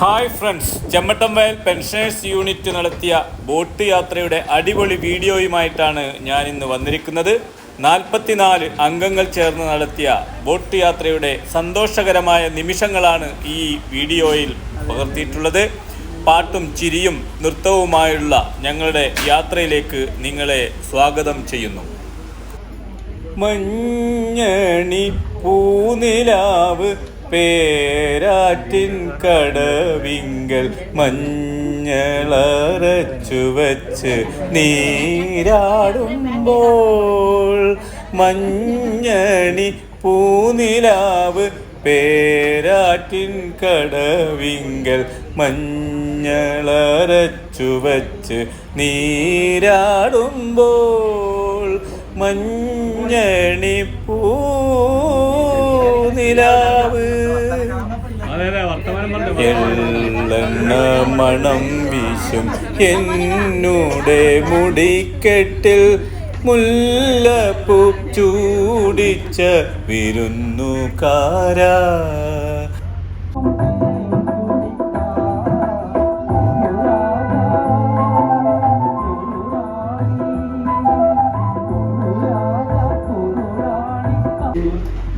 Hi friends Chemmattamvayal pensioners unit നടത്തിയ boat യാത്രയുടെ അടിപൊളി വീഡിയോയുമായിട്ടാണ് ഞാൻ ഇന്ന് വന്നിരിക്കുന്നത്. നാൽപ്പത്തിനാല് അംഗങ്ങൾ ചേർന്ന് നടത്തിയ ബോട്ട് യാത്രയുടെ സന്തോഷകരമായ നിമിഷങ്ങളാണ് ഈ വീഡിയോയിൽ പകർത്തിയിട്ടുള്ളത്. പാട്ടും ചിരിയും നൃത്തവുമായുള്ള ഞങ്ങളുടെ യാത്രയിലേക്ക് നിങ്ങളെ സ്വാഗതം ചെയ്യുന്നു. മഞ്ഞണി പൂനിലാവ് പേരാറ്റിൻ കടവിങ്കൽ മഞ്ഞളറച്ചു വച്ച് നീരാടുമ്പോൾ മഞ്ഞണി പൂനിലാവ് പേരാറ്റിൻ കടവിങ്കൽ മഞ്ഞളറച്ചു വച്ച് നീരാടുമ്പോൾ മഞ്ഞണി പൂനിലാവ് എള്ളെണ്ണ മണം വീശും. എന്നൂടെ മുടിക്കെട്ടിൽ മുല്ലപ്പൂ ചൂടിച്ച വിരുന്നുകാരാ.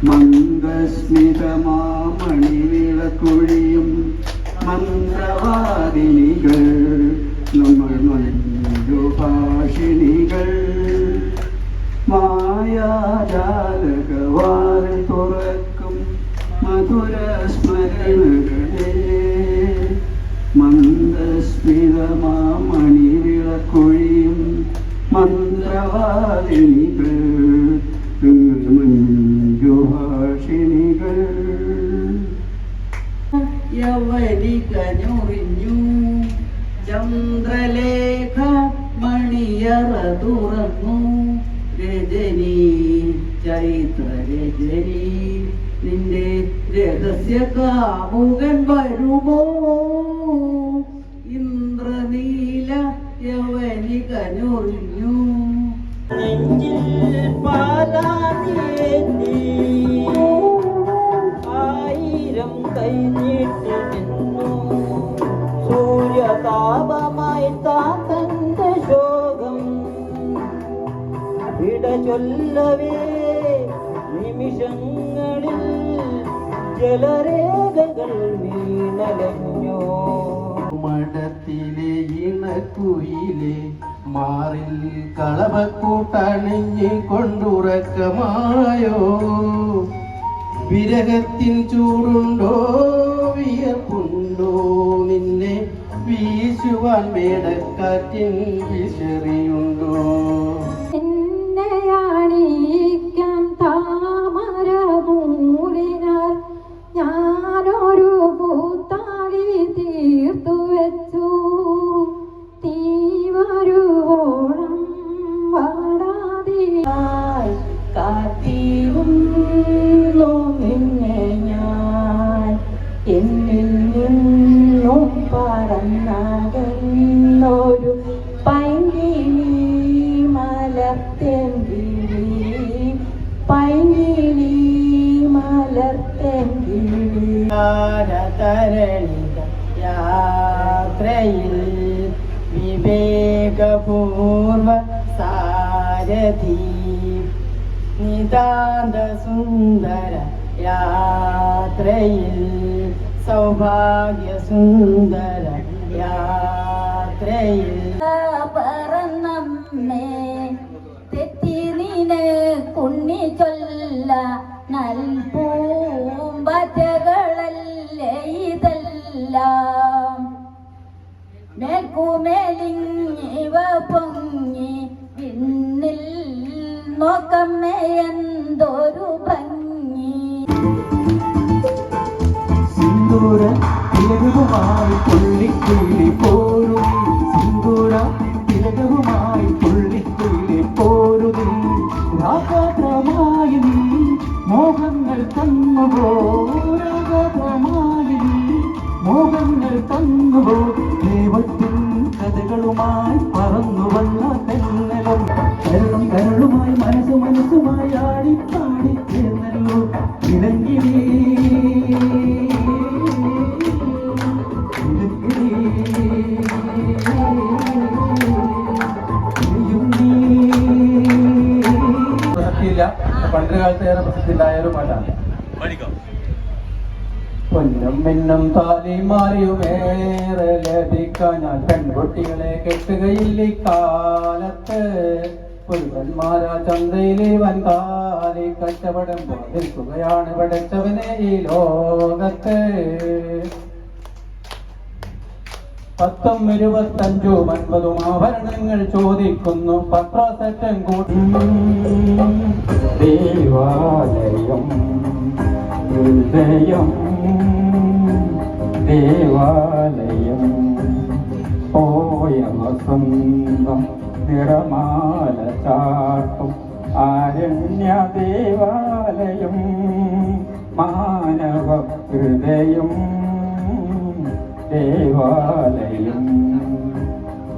മന്ദസ്മിതമാമണിവിളക്കുഴിയും മന്ത്രവാദിനികൾ നമ്മൾ മഞ്ജുഭാഷിണികൾ മായാജാലകവാരം തുറക്കും മധുര സ്മരണകളെ മന്ദസ്മിതമാമണിവിളക്കുഴിയും മന്ത്രവാദിനികൾ മഞ്ജുഭാഷിണികൾ യവനികഞ്ഞുറിഞ്ഞു ചന്ദ്രലേഖ മണിയറ തുറന്നു. രജനി ചൈത്ര രജനി നിന്റെ രഹസ്യ കാമുകൻ വരുമോ? ഇന്ദ്രനീല യവനികഞ്ഞുറിഞ്ഞു നെഞ്ചിൽ പാലാതിയേറ്റി ആയിരം കൈ നീട്ടി നിന്നു സൂര്യതാപമായി താത്തന്റെ ശോകം. വിട ചൊല്ലവേ നിമിഷങ്ങളിൽ ജലരേഖകൾ വീണലഞ്ഞോ. മഠത്തിലെ ഇണക്കുയിലെ മാറിൽ കളവക്കൂട്ടണിഞ്ഞ് കൊണ്ടുറക്കമായോ? വിരഹത്തിൻ ചൂടുണ്ടോ? വിയർപ്പുണ്ടോ? നിന്നെ വീശുവാൻ മേടക്കാറ്റിൻ വിശറിയുണ്ടോ എന്നെയാണീക്കാൻ താമര ഞാനൊരു തരണിക യാത്രയിൽ വിവേകപൂർവ സാരഥി നിതാന്ത സുന്ദര യാത്രയിൽ സൗഭാഗ്യ സുന്ദര യാത്രയിൽ. പറന്നമ്മേ തെറ്റി നീന് കുണ്ണി ചൊല്ല നൽപൂമ്പറ്റകളല്ലേ മേൽക്കുമേലിങ്ങിവ പൊങ്ങി പിന്നിൽ നോക്കമ്മേ എന്തൊരു ഭംഗി. സിന്ദൂര തിലകവുമായി പുള്ളിക്കുള്ളി പോരും. സിന്ദൂര തിലകവുമായി പുള്ളിക്കുള്ളി പോരുതി രാഗാത്രമായി നീ മോഹങ്ങൾ തന്നുപോ രാഗാത്രമായി നീ മോഹങ്ങൾ തന്നുപോ ദൈവത്തിൻ കഥകളുമായി പറന്നു വന്ന തെന്നലും കരളും കരളുമായി മനസ്സു മനസ്സുമായി ആടിപ്പാടി തീർന്നല്ലോ ഇലങ്കിരി പണ്ട് കാലത്ത് ഏറെ പ്രസിദ്ധി ഉണ്ടായാലും അല്ല പൊന്നും മിന്നും താലിമാരിയുമേറെ ലഭിക്കാൻ ഞാൻ പെൺകുട്ടികളെ കെട്ടുകയില്ല കാലത്ത്. പുരുവന്മാരാ ചന്തയിലെ വൻകാലി കച്ചവടം നിൽക്കുകയാണ് പഠിച്ചവനെ ഈ ലോകത്ത്. പത്തും ഇരുപത്തഞ്ചും അൻപതും ആഭരണങ്ങൾ ചോദിക്കുന്നു പത്രാസറ്റം കൂടി ദേവാലയം ഹൃദയം ദേവാലയം. പോയ വസന്തം നിറമാല ചാട്ടും ആരണ്യ ദേവാലയം മാനവ ഹൃദയം ദേവാലയം.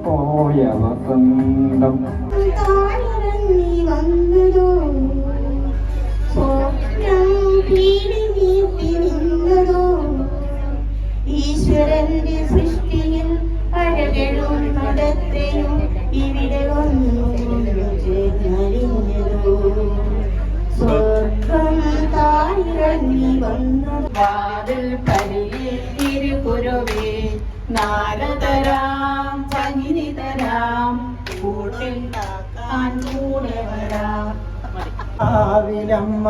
പോയ വസന്തം തിരുകുരുവേ നാരതരാം ചങ്ങിനിതരാം കൂട്ടിൽ താൻ കൂടെ വരാം. ആവിലമ്മ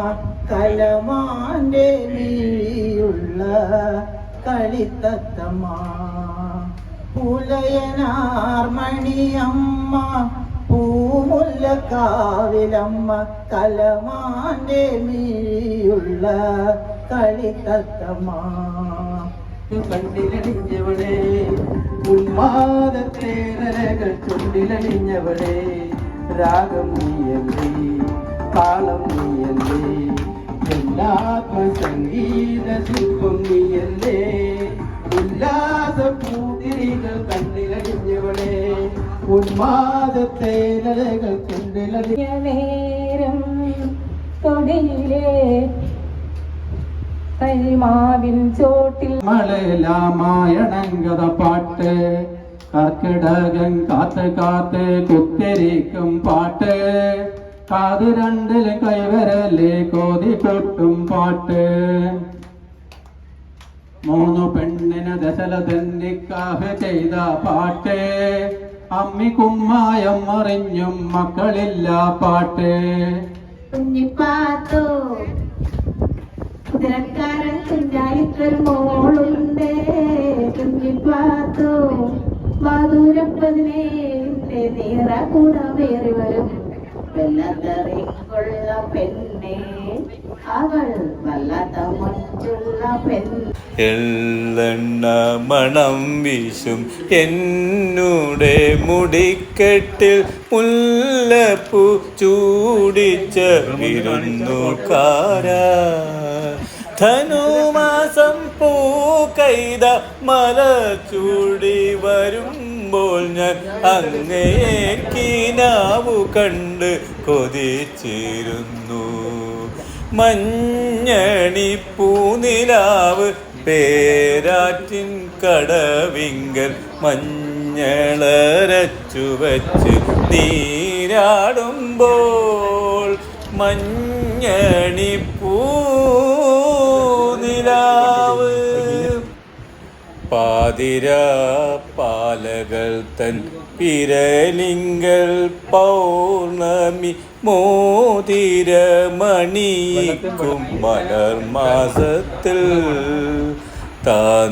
കലമാന്റെ വീയുള്ള കളിത്തത്തമ്മ പുലയനാർമണിയമ്മ പൂമുല്ലക്കാവിലമ്മ കലമാന്റെ വീയുള്ള കളിത്തത്തമ്മ. കണ്ണിലണിഞ്ഞവളെ ഉന്മാദത്തേരകൾ ചുണ്ടിലണിഞ്ഞവളെ. രാഗം നീയല്ലേ താളം നീയല്ലേ എല്ലാത്മ സംഗീത ശില്പം നീയല്ലേ. ഉല്ലാസ പൂതിരികൾ കണ്ണിലണിഞ്ഞവളെ. ഉന്മാദത്തേരകൾ ചുണ്ടിലണിഞ്ഞ നേരം തൊടിയിലെ കരിമാവിൻ ചോട്ടിൽ മലയിലാമായണങ്കത പാട്ട് കർക്കിടകം കാത്ത് കാത്ത് കുത്തിരിക്കും പാട്ട്. കാത് രണ്ടിലും കൈവരല്ലേ കോതി കൊട്ടും പാട്ട്. മൂന്നു പെണ്ണിന് ദശല തന്നിക്കാഹ് ചെയ്ത പാട്ട്. അമ്മി കുമ്മായം മറിഞ്ഞും മക്കളില്ല പാട്ട്. കുഞ്ഞിപ്പാത്തോ പെണ്ണ്. എള്ളെണ്ണ മണം വീശും എന്നുടെ മുടിക്കെട്ടിൽ മുല്ലപ്പൂ ചൂടിച്ച വിരുന്നുകാര ധനുമാസം പൂ കൈത മല ചൂടി വരുമ്പോൾ ഞാൻ അങ്ങയെ കിനാവു കണ്ട് കൊതിച്ചിരുന്നു. മഞ്ഞണി പൂനിലാവ് പേരാറ്റിൻ കടവിങ്കൽ മഞ്ഞളരച്ചു വച്ച് നീരാടുമ്പോൾ മഞ്ഞണി പൂനിലാവ് പാതിര പാലകൾ തൻ പിരലിങ്കൽ പൗർണമി മോതിരമണിക്കും മലർ മാസത്തിൽ. താനിയൂരമ്പലത്തിൽ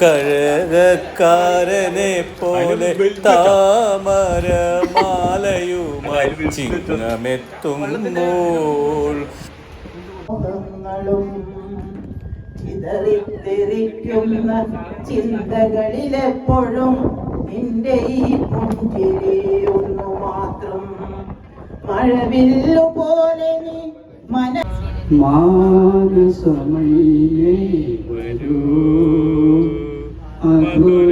കഴകക്കാരനെ പോലെ താമരമാലയുമായി ചിങ്ങമെത്തുമ്പോൾ മോഹങ്ങളും ചിതറിത്തെറിക്കുന്ന ചിന്തകളിലെപ്പോഴും നിന്റെ ഈ പുഞ്ചിരി ഒന്നു മാത്രം മഴവില്ലു പോലെ നീ മന മാനസമയേ വരൂ. അധുരം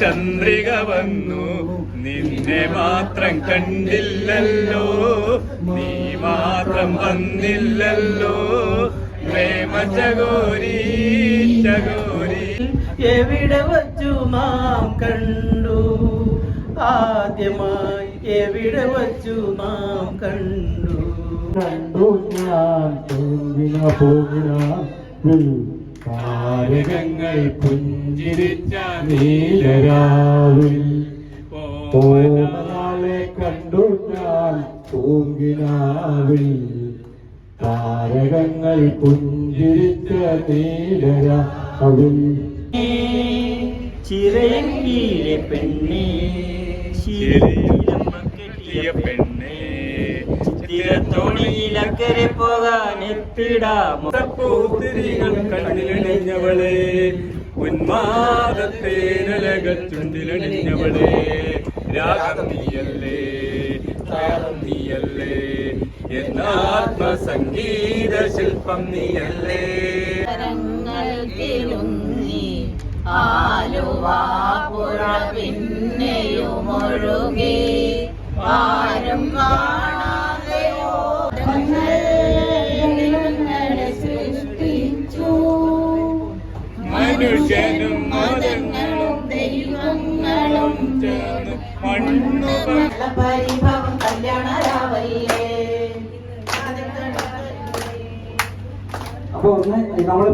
ചന്ദ്രിക വന്നു നിന്നെ മാത്രം കണ്ടില്ലല്ലോ. നീ മാത്രം വന്നില്ലല്ലോ. പ്രേമ ചകോരി ചകോരി. എവിടെ വച്ചു മാം കണ്ടു? ആദ്യമായി എവിടെ വച്ചു നാം കണ്ടു? കണ്ടു ഞാൻ തൂങ്ങിന പോകിന താരകങ്ങൾ പുഞ്ചിരിച്ച നീലരാവിൽ. ഓമനാളെ കണ്ടു ഞാൻ തൂങ്ങിനാവിൽ താരകങ്ങൾ പുഞ്ചിരിച്ച നീലരാവിൽ. ചിറയങ്കീരെ പെണ്ണേ കെട്ടിയ പെണ്ണേ ചിരത്തോണിയിലക്കരെ പോകാൻ എത്തിടാമോ പൂത്തിരികൾ കണ്ണിലണിഞ്ഞവളെ ഉന്മാദത്തേനലക ചുണ്ടിലണിഞ്ഞവളെ. രാഗം നീയല്ലേ താളം നീയല്ലേ എന്നാത്മസംഗീത ശില്പം നീയല്ലേ. ആലുവാ പുറ പിന്നെയും പിന്നെയുമൊഴുകി മനുഷ്യനും മതങ്ങളും ദൈവങ്ങളും ചേർന്ന് മണ്ണു പരിഭവം കല്യാണരാവല്ലേ അപ്പൊ ഒന്ന് നമ്മൾ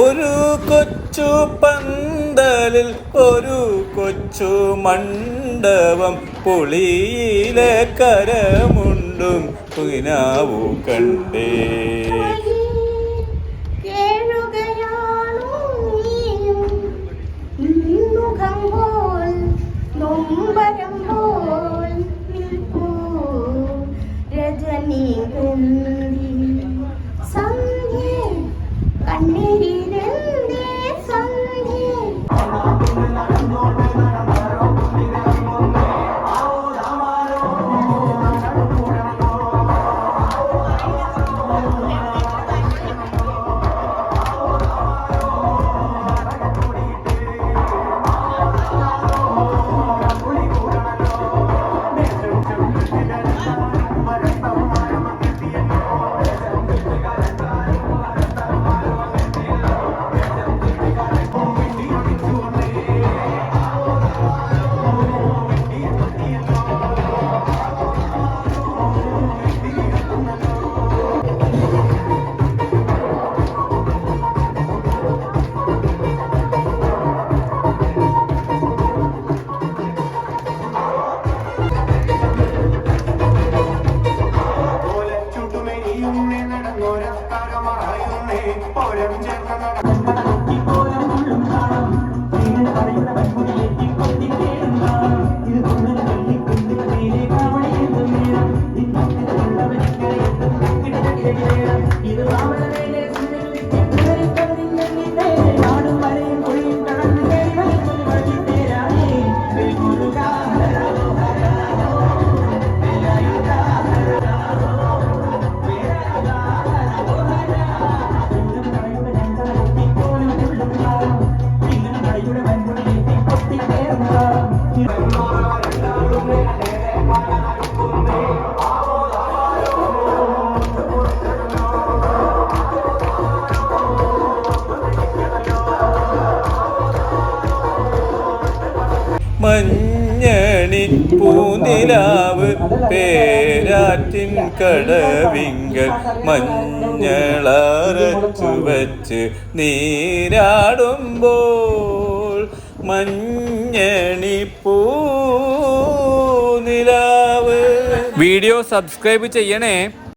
ഒരു കൊച്ചു പന്തലിൽ ഒരു കൊച്ചു മണ്ഡപം പുളിയിലെ കരമുണ്ടും പുനാവു കണ്ടേ. നൊമ്പരം പേരാറ്റിൻ കടവിങ്കൽ മഞ്ഞളറച്ചു വച്ച് നീരാടുമ്പോൾ മഞ്ഞണി പൂനിലാവ് വീഡിയോ സബ്സ്ക്രൈബ് ചെയ്യണേ.